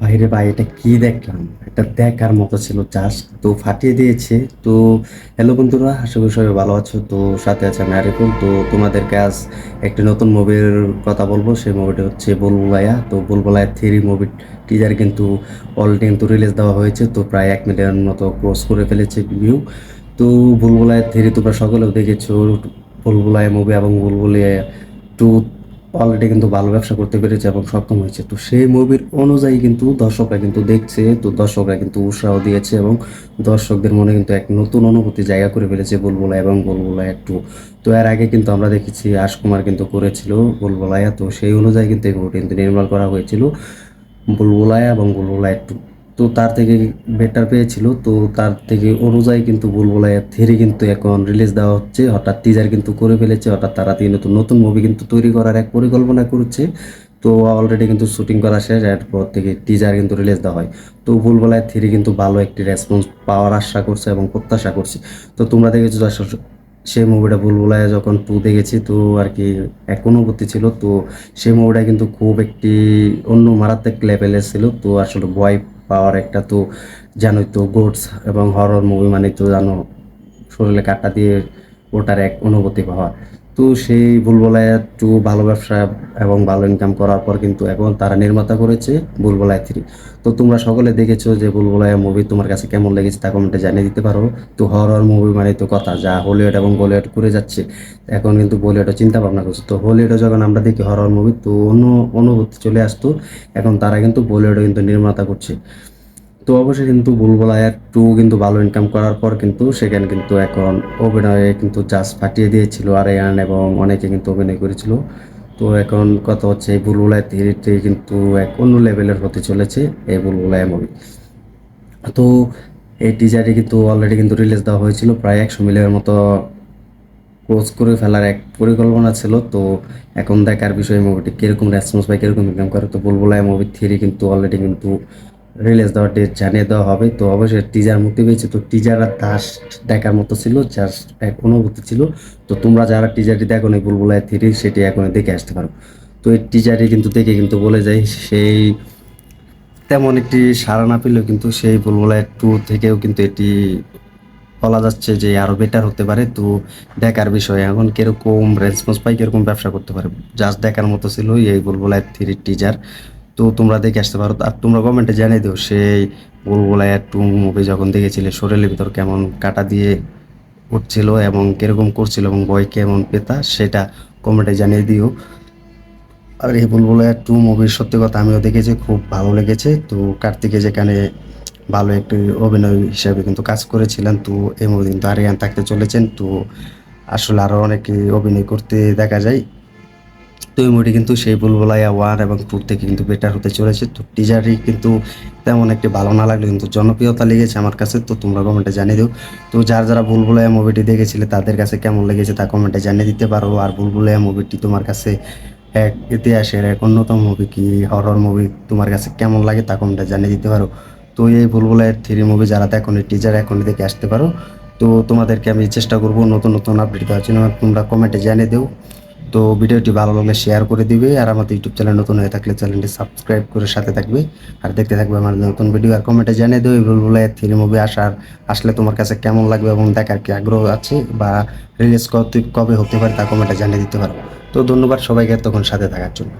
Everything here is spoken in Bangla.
বাইরে ভাই, এটা কি দেখলাম? এটা দেখার মতো ছিল জাস্ট তো ফাটিয়ে দিয়েছে। তো হ্যালো বন্ধুরা, আশা করি সবাই ভালো আছো, তো সাথে আছে আমি আরিফুল। তো তোমাদেরকে আজ একটি নতুন মুভির কথা বলব, সেই মুভিটা হচ্ছে বুলবুলাইয়া তো বুলবুলাইয়া থ্রি মুভি টিজার কিন্তু অলরেডি কিন্তু রিলিজ দেওয়া হয়েছে, তো প্রায় এক মিলিয়ন মতো ক্রস করে ফেলেছে ভিউ তো বুলবুলাইয়া থ্রি তোমরা সকলেও দেখেছ বুলবুলাইয়া মুভি এবং বুলবুলিয়া টু অলরেডি কিন্তু ভালো ব্যবসা করতে পেরেছে এবং সক্ষম হয়েছে। তো সেই মুভির অনুযায়ী কিন্তু দর্শকরা কিন্তু দেখছে, তো দর্শকরা কিন্তু উৎসাহ দিয়েছে এবং দর্শকদের মনে কিন্তু এক নতুন অনুভূতি জায়গা করে ফেলেছে বুলবুলা এবং বুলবুলা একটু। তো এর আগে কিন্তু আমরা দেখেছি রাজকুমার কিন্তু করেছিল বুলবুলায়া, তো সেই অনুযায়ী কিন্তু এই মুভিটি কিন্তু নির্মাণ করা হয়েছিল। বুলবুলায়া এবং বুলবুলা একটু তো তার থেকে বেটার পেয়েছিল। তো তার থেকে অনুযায়ী কিন্তু বুলবুলাইয়া থ্রি কিন্তু এখন রিলিজ দেওয়া হচ্ছে। হঠাৎ টিজার কিন্তু করে ফেলেছে। হঠাৎ তারা তিন নতুন নতুন মুভি কিন্তু তৈরি করার এক পরিকল্পনা করছে। তো অলরেডি কিন্তু শুটিং করা শেষ এরপর থেকে টিজার কিন্তু রিলিজ দেওয়া হয়। তো বুলবুলাইয়া থ্রি কিন্তু ভালো একটি রেসপন্স পাওয়ার আশা করছে এবং প্রত্যাশা করছে। তো তোমরা দেখেছ সেই মুভিটা বুলবুলায় যখন টু দেখেছি, তো আর কি এক অনুভূতি ছিল। তো সেই মুভিটা কিন্তু খুব একটি অন্য মারাত্মক লেভেলের ছিল। তো আসলে ভয় পাওয়ার একটা তো জানোই তো গোডস এবং হরর মুভি মানে তো জানো, শরীরে কাটা দিয়ে ওটার এক অনুভূতি পাওয়া। তো সেই বুলবুলায় টু ভালো ব্যবসা এবং ভালো ইনকাম করার পর কিন্তু এখন তারা নির্মাতা করেছে বুলবুলায় থ্রি তো তোমরা সকলে দেখেছ যে বুলবুলায় মুভি তোমার কাছে কেমন লেগেছে তা কমেন্টে জানিয়ে দিতে পারো। তো হরর মুভি মানে তো কথা, যা হলিউড এবং বলিউড করে যাচ্ছে। এখন কিন্তু বলিউডও চিন্তা ভাবনা করছে। তো হলিউডে যখন আমরা দেখি হরর মুভি তো অন্য অনুভূতি চলে আসতো। এখন তারা কিন্তু বলিউডও কিন্তু নির্মাতা করছে। তো অবশ্যই কিন্তু বুলবুলায়ার টু কিন্তু ভালো ইনকাম করার পর কিন্তু সেখানে কিন্তু এখন অভিনয়ে কিন্তু জাস্ট ফাটিয়ে দিয়েছিল আরিয়ান এবং অনেকে কিন্তু অভিনয় করেছিল। তো এখন কথা হচ্ছে এই বুলবুলায় থ্রিতে কিন্তু এক অন্য লেভেলের হতে চলেছে এই বুলবুলায় মুভি তো এই টিজারটি কিন্তু অলরেডি কিন্তু রিলিজ দেওয়া হয়েছিল, প্রায় একশো মিলিয়নের মতো ক্লোজ করে ফেলার এক পরিকল্পনা ছিল। তো এখন দেখার বিষয়ে মুভিটি কীরকম রেসপন্স পায় কীরকম ইনকাম করে। তো বুলবুলায় মুভি থ্রি কিন্তু অলরেডি কিন্তু রিলিজ দেওয়ার ডেট জানিয়ে দেওয়া হবে। তো অবশ্যই টিজার মুক্তি পেয়েছে। তো টিজার আর দাস দেখার মতো ছিল জাস্ট এক অনুভূতি ছিল। তো তোমরা যারা টিজারটি দেখো এই বুলবুলায় থ্রি সেটি এখন দেখে আসতে পারো। তো এই টিজারটি কিন্তু দেখে কিন্তু বলে যায়, সেই তেমন একটি সাড়া না পেলেও কিন্তু সেই বুলবুলায় টু থেকেও কিন্তু এটি বলা যাচ্ছে যে আরও বেটার হতে পারে। তো দেখার বিষয়, এখন কীরকম রেসপন্স পাই কীরকম ব্যবসা করতে পারে জাস্ট দেখার মতো ছিল এই বুলবুলায় থ্রি টিজার তো তোমরা দেখে আসতে পারো। আর তোমরা কমেন্টে জানিয়ে দিও সেই বুলবুলায় টু মুভি যখন দেখেছিলে, শরীরের ভিতর কেমন কাটা দিয়ে উঠছিল এবং কীরকম করছিল এবং বয় কেমন পেতা, সেটা কমেন্টে জানিয়ে দিও। আর এই বুলবুলায় টু মুভির সত্যি কথা আমিও দেখেছি, খুব ভালো লেগেছে। তো কার্তিকে যেখানে ভালো একটি অভিনয় হিসাবে কিন্তু কাজ করেছিলেন, তো এই মুভি কিন্তু আরিয়ান থাকতে চলেছেন। তো আসলে আরও অনেকে অভিনয় করতে দেখা যায়। এই মুভিটি কিন্তু সেই বুলবুলাইয়া ওয়ান এবং টু থেকে কিন্তু বেটার হতে চলেছে। তো টিজারই কিন্তু তেমন একটি ভালো না লাগল কিন্তু জনপ্রিয়তা লেগেছে আমার কাছে। তো তোমরা কমেন্টে জানিয়ে দিও। তো যার যারা বুলবুলাইয়া মুভিটি দেখেছিলে, তাদের কাছে কেমন লেগেছে তা কমেন্টে জানিয়ে দিতে পারো। আর বুলবুলাইয়া মুভিটি তোমার কাছে এক ইতিহাসের এক অন্যতম মুভি কি? হরর মুভি তোমার কাছে কেমন লাগে তা কমেন্টে জানিয়ে দিতে পারো। তো এই বুলবুলাইয়ের থ্রি মুভি যারা দেখো টিজার এখনই দেখে আসতে পারো। তো তোমাদেরকে আমি চেষ্টা করব নতুন নতুন আপডেট দেওয়ার জন্য। তোমরা কমেন্টে জানিয়ে দিও। তো ভিডিওটি ভালো লাগলে শেয়ার করে দিবে আর আমাদের ইউটিউব চ্যানেল নতুন হয়ে থাকলে চ্যানেলটি সাবস্ক্রাইব করে সাথে থাকবে। আর দেখতে থাকবে আমার নতুন ভিডিও আর কমেন্টে জানিয়ে দেবে বুলবুলাই থ্রি মুভি আসার আসলে তোমার কাছে কেমন লাগবে এবং দেখার কি আগ্রহ আছে বা রিলিজ কবে হতে পারে তা কমেন্টে জানিয়ে দিতে পারো। তো ধন্যবাদ সবাইকে তখন সাথে থাকার জন্য।